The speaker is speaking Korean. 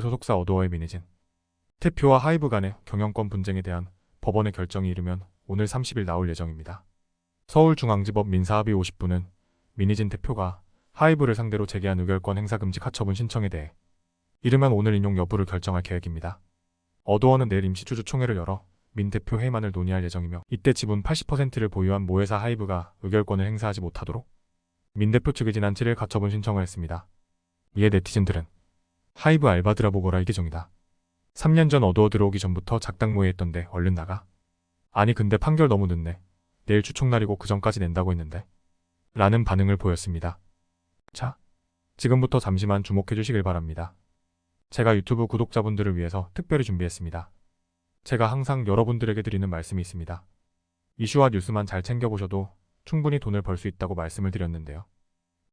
소속사 어도어의 민희진. 태표와 하이브 간의 경영권 분쟁에 대한 법원의 결정이 이르면 오늘 30일 나올 예정입니다. 서울중앙지법 민사합의 50부는 민희진 대표가 하이브를 상대로 제기한 의결권 행사 금지 가처분 신청에 대해 이르면 오늘 인용 여부를 결정할 계획입니다. 어도어는 내일 임시주주 총회를 열어 민 대표 회의만을 논의할 예정이며 이때 지분 80%를 보유한 모회사 하이브가 의결권을 행사하지 못하도록 민 대표 측이 지난 7일 가처분 신청을 했습니다. 이에 네티즌들은 하이브 알바드라 보거라 이게 정이다. 3년 전 어두워 들어오기 전부터 작당 모의했던데 얼른 나가. 아니 근데 판결 너무 늦네. 내일 추총날이고 그 전까지 낸다고 했는데. 라는 반응을 보였습니다. 자, 지금부터 잠시만 주목해 주시길 바랍니다. 제가 유튜브 구독자분들을 위해서 특별히 준비했습니다. 제가 항상 여러분들에게 드리는 말씀이 있습니다. 이슈와 뉴스만 잘 챙겨보셔도 충분히 돈을 벌 수 있다고 말씀을 드렸는데요.